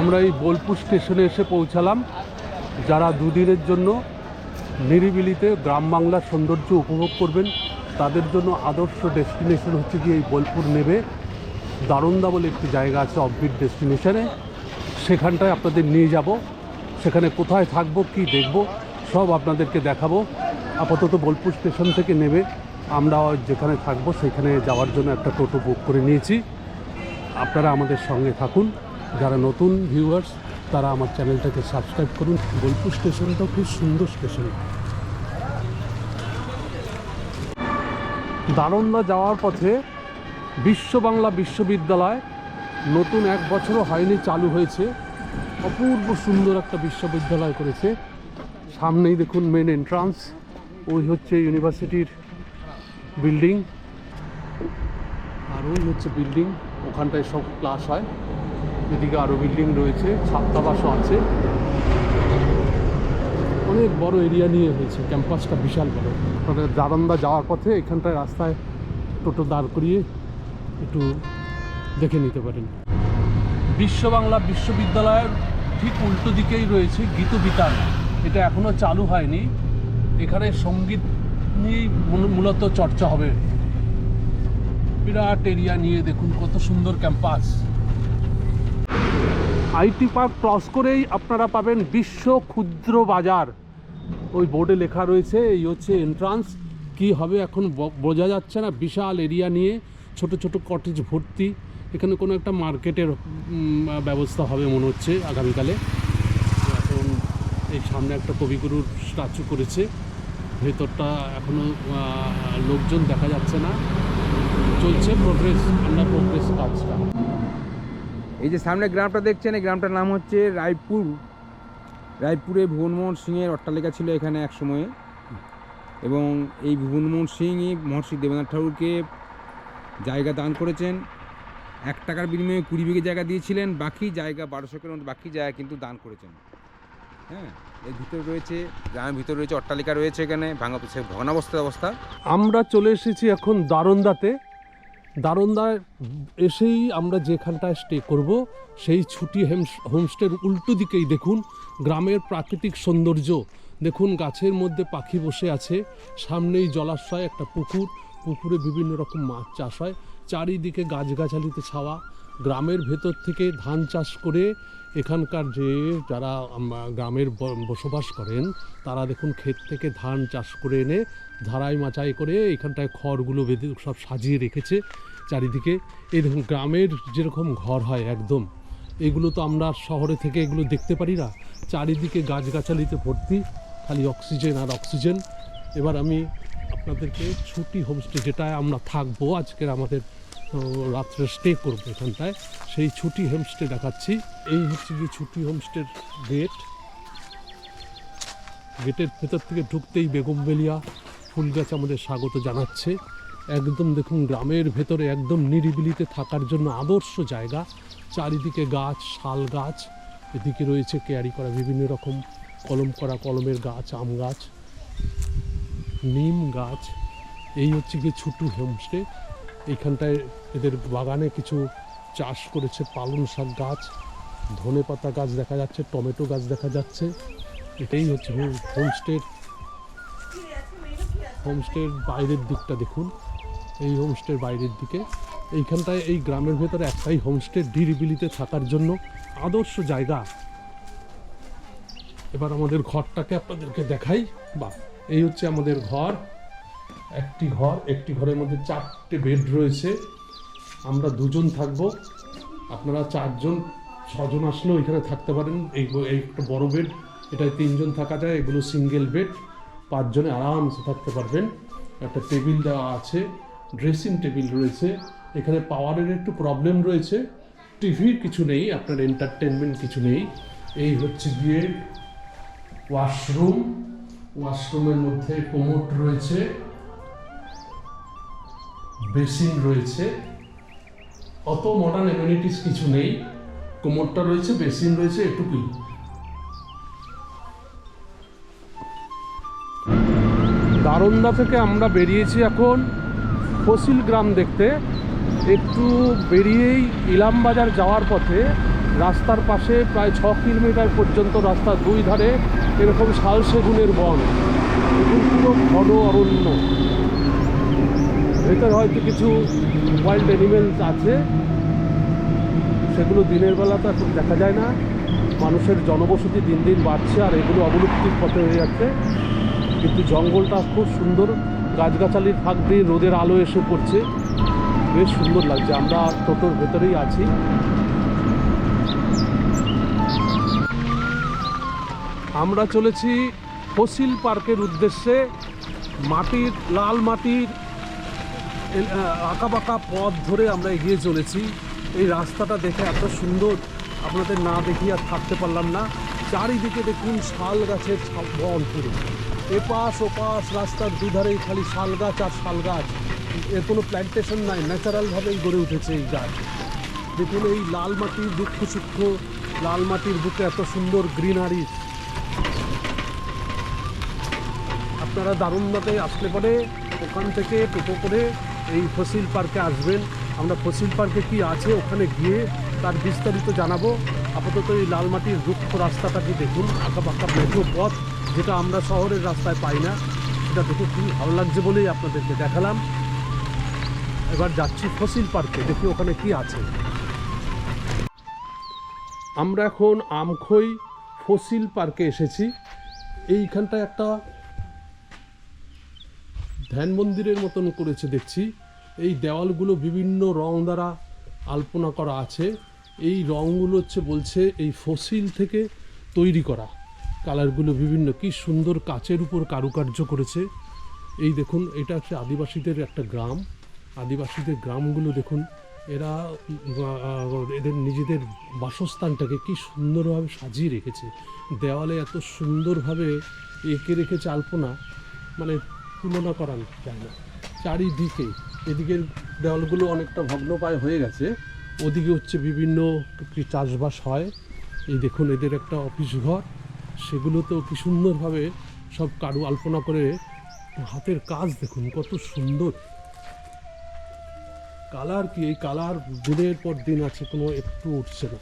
আমরা এই বোলপুর স্টেশনে এসে পৌঁছালাম। যারা দুদিনের জন্য নিরিবিলিতে গ্রাম বাংলার সৌন্দর্য উপভোগ করবেন, তাদের জন্য আদর্শ ডেস্টিনেশন হচ্ছে কি এই বোলপুর নেবে। দারুন্দা বলে একটি জায়গা আছে অফবিট ডেস্টিনেশনে। সেখানটায় আপনাদের নিয়ে যাব। সেখানে কোথায় থাকব, কি দেখব, সব আপনাদেরকে দেখাবো। আপাতত বোলপুর স্টেশন থেকে নেবে। আমরা যেখানে থাকব, সেখানে যাওয়ার জন্য একটা টোটো বুক করে নিয়েছি। আপনারা আমাদের সঙ্গে থাকুন। যারা নতুন ভিউয়ার্স তারা আমার চ্যানেলটাকে সাবস্ক্রাইব করুন। বোলপুর স্টেশনটাও খুব সুন্দর স্টেশন। দারন্দা যাওয়ার পথে বিশ্ব বাংলা বিশ্ববিদ্যালয় নতুন এক বছরও হয়নি চালু হয়েছে। অপূর্ব সুন্দর একটা বিশ্ববিদ্যালয় করেছে। সামনেই দেখুন মেন এন্ট্রান্স ওই হচ্ছে ইউনিভার্সিটির বিল্ডিং আর ওই হচ্ছে বিল্ডিং ওখানটায় সব ক্লাস হয়। এদিকে আরও বিল্ডিং রয়েছে, ছাত্রাবাসও আছে। অনেক বড় এরিয়া নিয়ে হয়েছে ক্যাম্পাসটা বিশাল বড়। আপনাদের দারন্দা যাওয়ার পথে এখানটায় রাস্তায় টোটো দাঁড় করিয়ে একটু দেখে নিতে পারেন। বিশ্ব বাংলা বিশ্ববিদ্যালয়ের ঠিক উল্টো দিকেই রয়েছে গীত বিতান। এটা এখনও চালু হয়নি। এখানে সংগীত নিয়েই মূলত চর্চা হবে। বিরাট এরিয়া নিয়ে দেখুন কত সুন্দর ক্যাম্পাস আইটি পার্ক ক্রস করেই আপনারা পাবেন বিশ্ব ক্ষুদ্র বাজার। ওই বোর্ডে লেখা রয়েছে, এই হচ্ছে এন্ট্রান্স কি হবে এখন বোঝা যাচ্ছে না, বিশাল এরিয়া নিয়ে ছোট ছোট কটেজ ভর্তি। এখানে কোনো একটা মার্কেটের ব্যবস্থা হবে মনে হচ্ছে আগামীকালে। এখন এই সামনে একটা কবিগুরুর স্ট্যাচু করেছে। ভেতরটা এখনও লোকজন দেখা যাচ্ছে না। চলছে প্রোগ্রেস আন্ডার প্রোগ্রেস কাজটা এই যে সামনে গ্রামটা দেখছেন, এই গ্রামটার নাম হচ্ছে রায়পুর। রায়পুরে ভুবনমোহন সিংয়ের অট্টালিকা ছিল এখানে এক সময়ে। এবং এই ভুবনমোহন সিংই মহর্ষি দেবেন্দ্রনাথ ঠাকুরকে জায়গা দান করেছেন। এক টাকার বিনিময়ে কুড়ি বিঘে জায়গা দিয়েছিলেন, বাকি জায়গা বারোশো মতো বাকি জায়গা কিন্তু দান করেছেন। হ্যাঁ এর ভিতরে রয়েছে, গ্রামের ভিতরে রয়েছে অট্টালিকা রয়েছে এখানে, ভাঙা ভগ্নাবস্থার অবস্থা। আমরা চলে এসেছি এখন দারন্দাতে। দারন্দায় এসেই আমরা যেখানটায় স্টে করব, সেই ছুটি হেমস হোমস্টের উল্টো দিকেই দেখুন, গ্রামের প্রাকৃতিক সৌন্দর্য। দেখুন, গাছের মধ্যে পাখি বসে আছে, সামনেই জলাশয়, একটা পুকুর। পুকুরে বিভিন্ন রকম মাছ চাষ হয়, চারিদিকে গাছগাছালিতে ছাওয়া। গ্রামের ভেতর থেকে ধান চাষ করে এখানকার যে যারা গ্রামের বসবাস করেন, তারা দেখুন ক্ষেত থেকে ধান চাষ করে এনে ধারাই মাচাই করে এখানটায় খড়গুলো বেঁধে সব সাজিয়ে রেখেছে চারিদিকে। এই দেখুন গ্রামের যেরকম ঘর হয় একদম, এগুলো তো আমরা শহরে থেকে এগুলো দেখতে পারি না। চারিদিকে গাছগাছালিতে ভর্তি, খালি অক্সিজেন আর অক্সিজেন। এবার আমি আপনাদেরকে ছুটি হোমস্টে যেটায় আমরা থাকব আজকের আমাদের আহ, রাত্রে স্টে করব এখানটায়। সেই ছুটি হোমস্টে দেখাচ্ছি। এই হচ্ছে গিয়ে ছুটি হোমস্টের গেট গেটের ভেতর থেকে ঢুকতেই বেগমবেলিয়া ফুল গাছ আমাদের স্বাগত জানাচ্ছে। একদম দেখুন গ্রামের ভেতরে একদম নিরিবিলিতে থাকার জন্য আদর্শ জায়গা। চারিদিকে গাছ শাল গাছ এদিকে রয়েছে কেয়ারি করা বিভিন্ন রকম কলম করা কলমের গাছ আম গাছ নিম গাছ। এই হচ্ছে গিয়ে ছুটু হোমস্টে এইখানটায় এদের বাগানে কিছু চাষ করেছে পালং শাক গাছ, ধনে পাতা গাছ দেখা যাচ্ছে, টমেটো গাছ দেখা যাচ্ছে। এটাই হচ্ছে হোম হোমস্টের হোমস্টের বাইরের দিকটা দেখুন। এই হোমস্টের বাইরের দিকে। এইখানটায় এই গ্রামের ভেতরে একটাই হোমস্টে ডিরিবিলিতে থাকার জন্য আদর্শ জায়গা। এবার আমাদের ঘরটাকে আপনাদেরকে দেখাই। বা এই হচ্ছে আমাদের ঘর। একটি ঘর, একটি ঘরের মধ্যে চারটে বেড রয়েছে। আমরা দুজন থাকব। আপনারা চারজন, ছজন আসলেও এখানে থাকতে পারেন। এই একটা বড় বেড এটায় তিনজন থাকা যায়, এগুলো সিঙ্গেল বেড পাঁচজনে আরামসে থাকতে পারবেন। একটা টেবিল দেওয়া আছে ড্রেসিং টেবিল রয়েছে। এখানে পাওয়ারের একটু প্রবলেম রয়েছে। টিভির কিছু নেই, আপনার এন্টারটেনমেন্ট কিছু নেই। এই হচ্ছে গিয়ে ওয়াশরুম ওয়াশরুমের মধ্যে কোমোট রয়েছে। বেসিন রয়েছে। অত মডার্ন এমিউনিটিস কিছু নেই। কোমরটা রয়েছে বেসিন রয়েছে, এটুকুই। দারন্দা থেকে আমরা বেরিয়েছি এখন ফসিল গ্রাম দেখতে। একটু বেরিয়েই ইলামবাজার যাওয়ার পথে রাস্তার পাশে প্রায় ছ কিলোমিটার পর্যন্ত রাস্তার দুই ধারে এরকম শাল সেগুনের বন। পুরো ঘন অরণ্য। ভেতরে হয়তো কিছু ওয়াইল্ড অ্যানিমেলস আছে। সেগুলো দিনের বেলা তো এখন দেখা যায় না। মানুষের জনবসতি দিন দিন বাড়ছে আর এগুলো অবলুপ্তির পথে হয়ে যাচ্ছে। কিন্তু জঙ্গলটা খুব সুন্দর। গাছগাছালির ফাঁক দিয়ে রোদের আলো এসে পড়ছে। বেশ সুন্দর লাগছে। আমরা টোটোর ভেতরেই আছি। আমরা চলেছি ফসিল পার্কের উদ্দেশ্যে। মাটির, লাল মাটির আঁকা বাঁকা পথ ধরে আমরা এগিয়ে চলেছি। এই রাস্তাটা দেখে এত সুন্দর। আপনাদের না দেখিয়ে আর থাকতে পারলাম না। চারিদিকে দেখুন শাল গাছের ছা- বন পুরো। এপাশ ওপাশ রাস্তার দুধারেই খালি শাল গাছ আর শাল গাছ। এর কোনো প্ল্যান্টেশন নাই, ন্যাচারালভাবেই গড়ে উঠেছে এই গাছ। দেখুন এই লাল মাটির দুঃখ সূক্ষ্ম লাল মাটির বুকে এত সুন্দর গ্রিনারি। আপনারা দারুণদাতে আসলে পরে। ওখান থেকে টোটো করে এই ফসিল পার্কে আসবেন। আমরা ফসিল পার্কে কি আছে ওখানে গিয়ে তার বিস্তারিত জানাব। আপাতত এই লালমাটির রুক্ষ রাস্তাটাকে দেখুন আঁকা পাকা মেঠো পথ, যেটা আমরা শহরের রাস্তায় পাই না। সেটা দেখে খুবই ভালো লাগছে বলেই আপনাদেরকে দেখালাম। এবার যাচ্ছি ফসিল পার্কে, দেখি ওখানে কি আছে। আমরা এখন আমখই ফসিল পার্কে এসেছি। এইখানটায় একটা ধ্যান মন্দিরের মতন করেছে, দেখছি। এই দেওয়ালগুলো বিভিন্ন রং দ্বারা আলপনা করা আছে। এই রঙগুলো হচ্ছে, বলছে, এই ফসিল থেকে তৈরি করা। কালারগুলো বিভিন্ন, কি সুন্দর কাচের উপর কারুকার্য করেছে। এই দেখুন, এটা হচ্ছে আদিবাসীদের একটা গ্রাম। আদিবাসীদের গ্রামগুলো দেখুন, এরা এদের নিজেদের বাসস্থানটাকে কি সুন্দরভাবে সাজিয়ে রেখেছে। দেওয়ালে এত সুন্দরভাবে এঁকে রেখেছে আলপনা। মানে তুলনা করা যায় না চারিদিকে। এদিকের দেওয়ালগুলো অনেকটা ভগ্নপ্রায় হয়ে গেছে। ওদিকে হচ্ছে বিভিন্ন চাষবাস হয়। এই দেখুন, এদের একটা অফিস ঘর। সেগুলোতেও কি সুন্দরভাবে সব কারু আলপনা করে হাতের কাজ দেখুন, কত সুন্দর। কালার কি? এই কালার দিনের পর দিন আছে, কোনো একটু উঠছে না।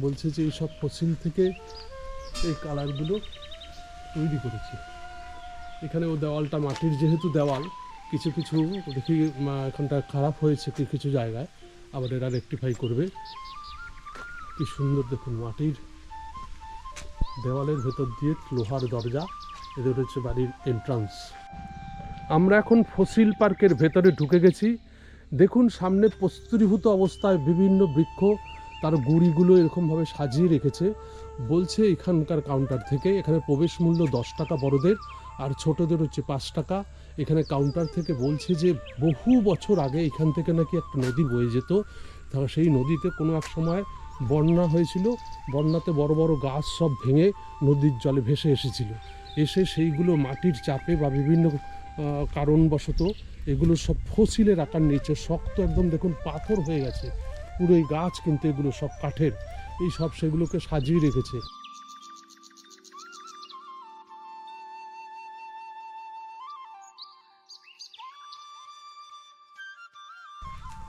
বলছে যে, এইসব ফসিল থেকে এই কালারগুলো তৈরি করেছে। এখানে ও দেওয়ালটা মাটির যেহেতু দেওয়াল, কিছু কিছু দেখি এখানটা খারাপ হয়েছে কিছু জায়গায়, আবার এরা রেকটিফাই করবে। কি সুন্দর দেখুন মাটির দেওয়ালের ভেতর দিয়ে লোহার দরজা, এদের হচ্ছে বাড়ির এন্ট্রান্স আমরা এখন ফসিল পার্কের ভেতরে ঢুকে গেছি। দেখুন সামনে প্রস্তুরীভূত অবস্থায় বিভিন্ন বৃক্ষ তার গুড়িগুলো এরকমভাবে সাজিয়ে রেখেছে। বলছে এখানকার কাউন্টার থেকে এখানে প্রবেশ মূল্য দশ টাকা বড়দের। আর ছোটদের হচ্ছে পাঁচ টাকা। এখানে কাউন্টার থেকে বলছে যে, বহু বছর আগে এখান থেকে নাকি একটা নদী বয়ে যেত। তা সেই নদীতে কোনো এক সময় বন্যা হয়েছিল। বন্যাতে বড় বড় গাছ সব ভেঙে নদীর জলে ভেসে এসেছিল। এসে সেইগুলো মাটির চাপে বা বিভিন্ন কারণবশত এগুলো সব ফসিলের আকার নিচে শক্ত একদম দেখুন পাথর হয়ে গেছে। পুরো এই গাছ কিন্তু এগুলো সব কাঠের। এই সব সেগুলোকে সাজিয়ে রেখেছে।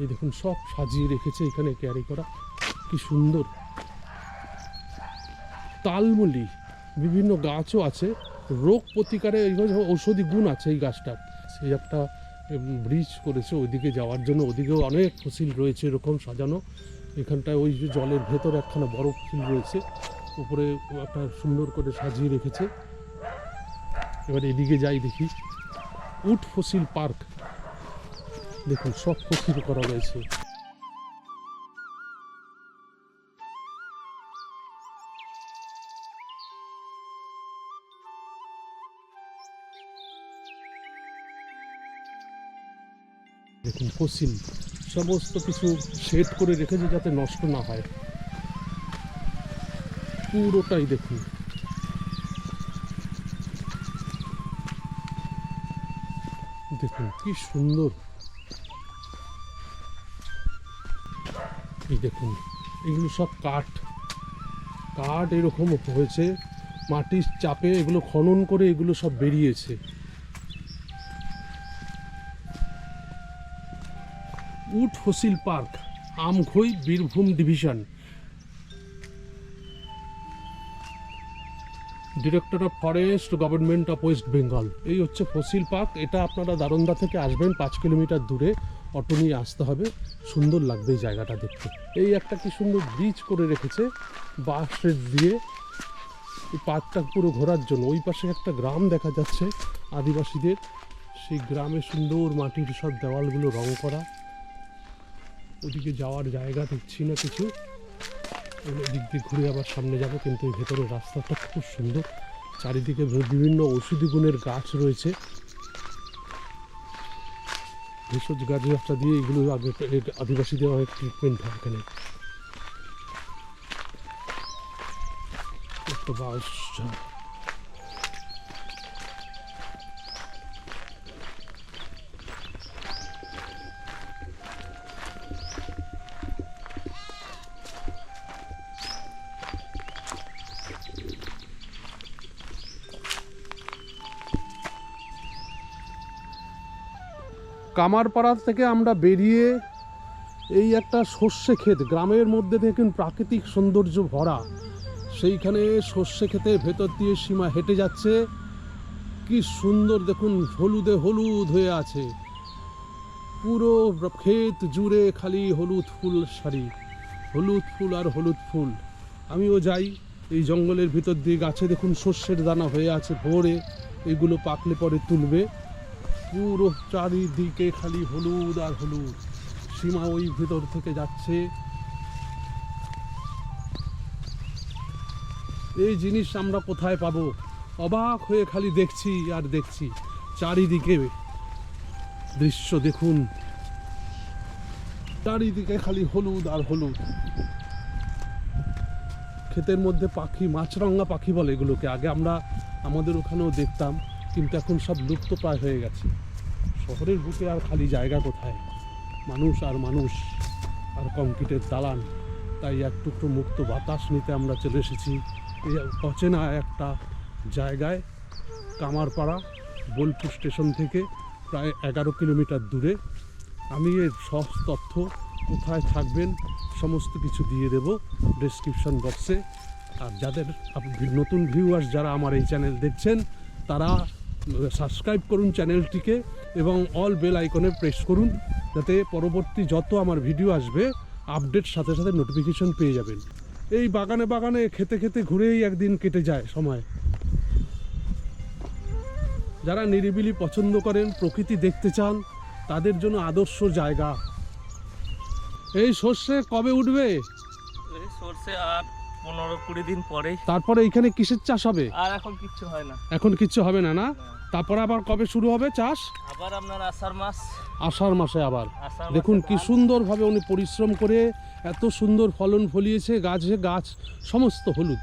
এই দেখুন, সব সাজিয়ে রেখেছে এখানে ক্যারি করা। কি সুন্দর। তালমলি, বিভিন্ন গাছও আছে। রোগ প্রতিকারে ঔষধি গুণ আছে এই গাছটার। সেই একটা ব্রিজ করেছে ওইদিকে যাওয়ার জন্য। ওদিকেও অনেক ফসিল রয়েছে এরকম সাজানো। এখানটায় ওই যে জলের ভেতর একখানা বড় ফসিল রয়েছে। উপরে একটা সুন্দর করে সাজিয়ে রেখেছে। এবার এদিকে যাই দেখি। উট ফসিল পার্ক। দেখুন, সব ফসিল করা রয়েছে দেখুন ফসিল সমস্ত কিছু সেট করে রেখেছে যাতে নষ্ট না হয়। পুরোটাই দেখুন। দেখুন, কি সুন্দর। এই দেখুন, এগুলো সব কাঠ। কাঠ এরকম হয়েছে, মাটির চাপে এগুলো খনন করে এগুলো সব বেরিয়েছে। উট fossil park, Amkhoi Birbhum division. Director of forest, government of West Bengal. এই হচ্ছে ফসিল পার্ক, এটা আপনারা দারন্দা থেকে আসবেন পাঁচ কিলোমিটার দূরে। অটো নিয়ে আসতে হবে। সুন্দর লাগবে এই জায়গাটা দেখতে। এই একটা কি সুন্দর ব্রিজ করে রেখেছে বাঁশের দিয়ে। এই পার্কটা পুরো ঘোরার জন্য। ওই পাশে একটা গ্রাম দেখা যাচ্ছে আদিবাসীদের। সেই গ্রামে সুন্দর মাটির সব দেওয়ালগুলো রং করা। ওদিকে যাওয়ার জায়গা দেখছি না কিছু। দিক দিয়ে ঘুরে আবার সামনে যাব, কিন্তু এই ভেতরের রাস্তাটা খুব সুন্দর। চারিদিকে বিভিন্ন ঔষধি গুণের গাছ রয়েছে। ভেষজ গাছ রাস্তা দিয়ে এগুলো আগে আদিবাসীদের অনেক ট্রিটমেন্ট হয় এখানে। একটা বাস কামারপাড়া থেকে আমরা বেরিয়ে এই একটা সর্ষে ক্ষেত, গ্রামের মধ্যে দেখুন প্রাকৃতিক সৌন্দর্য ভরা, সেইখানে সর্ষে ক্ষেতের ভেতর দিয়ে সীমা হেঁটে যাচ্ছে। কি সুন্দর দেখুন, হলুদে হলুদ হয়ে আছে। পুরো ক্ষেত জুড়ে খালি হলুদ ফুল সারি, হলুদ ফুল আর হলুদ ফুল। আমিও যাই, এই জঙ্গলের ভিতর দিয়ে গাছে দেখুন সর্ষের দানা হয়ে আছে ভোরে, এগুলো পাকলে পরে তুলবে। পুরো চারিদিকে খালি হলুদ আর হলুদ। সীমা ওই ভিতর থেকে যাচ্ছে। এই জিনিস আমরা কোথায় পাবো? অবাক হয়ে খালি দেখছি আর দেখছি। চারিদিকে দৃশ্য দেখুন। চারিদিকে খালি হলুদ আর হলুদ। ক্ষেতের মধ্যে পাখি, মাছরাঙা পাখি বলে এগুলোকে। আগে আমরা আমাদের ওখানেও দেখতাম। কিন্তু এখন সব লুপ্ত প্রায় হয়ে গেছে। শহরের বুকে আর খালি জায়গা কোথায়? মানুষ আর মানুষ, আর কংক্রিটের দালান। তাই এক টুকরো মুক্ত বাতাস নিতে আমরা চলে এসেছি। এই অচেনা একটা জায়গায়, কামারপাড়া, বোলপুর স্টেশন থেকে প্রায় এগারো কিলোমিটার দূরে। আমি এর সব তথ্য কোথায় থাকবেন, সমস্ত কিছু দিয়ে দেব ডেসক্রিপশন বক্সে আর যাদের নতুন ভিউয়ার্স যারা আমার এই চ্যানেল দেখছেন, তারা সাবস্ক্রাইব করুন চ্যানেলটিকে এবং অল বেল আইকনে প্রেস করুন, যাতে পরবর্তী যত আমার ভিডিও আসবে, আপডেট সাথে সাথে নোটিফিকেশন পেয়ে যাবেন। এই বাগানে বাগানে, খেতে খেতে ঘুরেই একদিন কেটে যায় সময়। যারা নিরিবিলি পছন্দ করেন, প্রকৃতি দেখতে চান, তাদের জন্য আদর্শ জায়গা। এই সর্ষে কবে উঠবে? সর্ষে আর পনেরো কুড়ি দিন পরেই। তারপরে এইখানে কিসের চাষ হবে? আর এখন কিচ্ছু হয় না। এখন কিচ্ছু হবে না না? তারপরে আবার কবে শুরু হবে চাষ? আবার আপনার আষাঢ় মাস। আষাঢ় মাসে আবার। আষাঢ় দেখুন কি সুন্দর ভাবে উনি পরিশ্রম করে এত সুন্দর ফলন ফলিয়েছে গাছে গাছ সমস্ত হলুদ।